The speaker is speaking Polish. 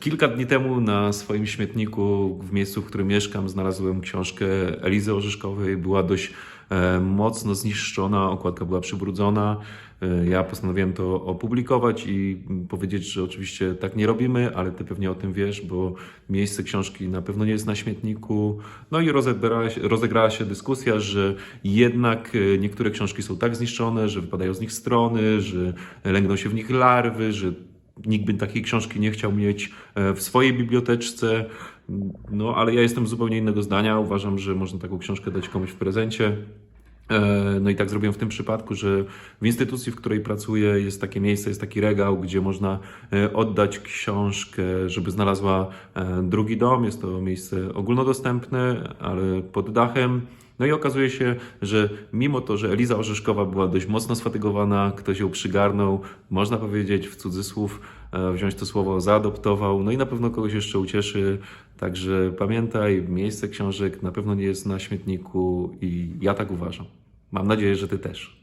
Kilka dni temu na swoim śmietniku, w miejscu, w którym mieszkam, znalazłem książkę Elizy Orzeszkowej. Była dość e, mocno zniszczona, okładka była przybrudzona. E, Ja postanowiłem to opublikować i powiedzieć, że oczywiście tak nie robimy, ale ty pewnie o tym wiesz, bo miejsce książki na pewno nie jest na śmietniku. No i rozegrała się, rozegrała się dyskusja, że jednak e, niektóre książki są tak zniszczone, że wypadają z nich strony, że lęgną się w nich larwy, że nikt by takiej książki nie chciał mieć e, w swojej biblioteczce. No, ale ja jestem zupełnie innego zdania. Uważam, że można taką książkę dać komuś w prezencie. E, No i tak zrobiłem w tym przypadku, że w instytucji, w której pracuję, jest takie miejsce, jest taki regał, gdzie można e, oddać książkę, żeby znalazła drugi dom. Jest to miejsce ogólnodostępne, ale pod dachem. No i okazuje się, że mimo to, że Eliza Orzeszkowa była dość mocno sfatygowana, ktoś ją przygarnął, można powiedzieć w cudzysłów, e, wziąć to słowo, zaadoptował, no i na pewno kogoś jeszcze ucieszy. Także pamiętaj, miejsce książek na pewno nie jest na śmietniku i ja tak uważam. Mam nadzieję, że ty też.